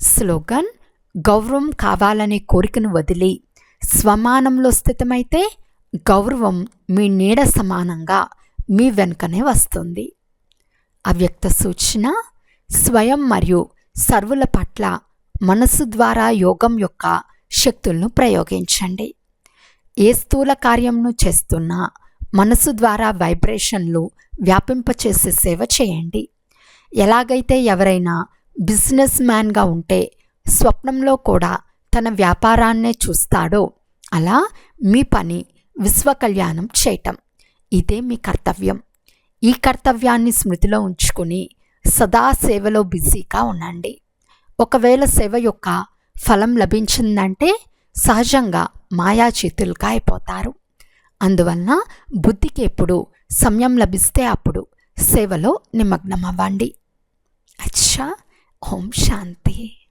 Slogan గౌరవం కావాలనే కోరికను వదిలి స్వమానంలో స్థితమైతే గౌరవం మీ నీడ సమానంగా మీ వెనుకనే వస్తుంది. అవ్యక్త సూచన స్వయం మరియు సర్వుల పట్ల మనస్సు ద్వారా యోగం యొక్క శక్తులను ప్రయోగించండి. ఏ స్థూల కార్యంను చేస్తున్నా మనసు ద్వారా వైబ్రేషన్లు వ్యాపింపచేసే సేవ చేయండి. ఎలాగైతే ఎవరైనా బిజినెస్ మ్యాన్గా ఉంటే స్వప్నంలో కూడా తన వ్యాపారాన్నే చూస్తాడో. అలా మీ పని విశ్వ కళ్యాణం చేయటం. ఇదే మీ కర్తవ్యం. ఈ కర్తవ్యాన్ని స్మృతిలో ఉంచుకుని సదా సేవలో బిజీగా ఉండండి. ఒకవేళ సేవ యొక్క ఫలం లభించిందంటే సహజంగా మాయాచేతులుగా అయిపోతారు. అందువలన బుద్ధికి ఎప్పుడు సమయం లభిస్తే అప్పుడు సేవలో నిమగ్నమవ్వండి. అచ్చా! Om Shanti。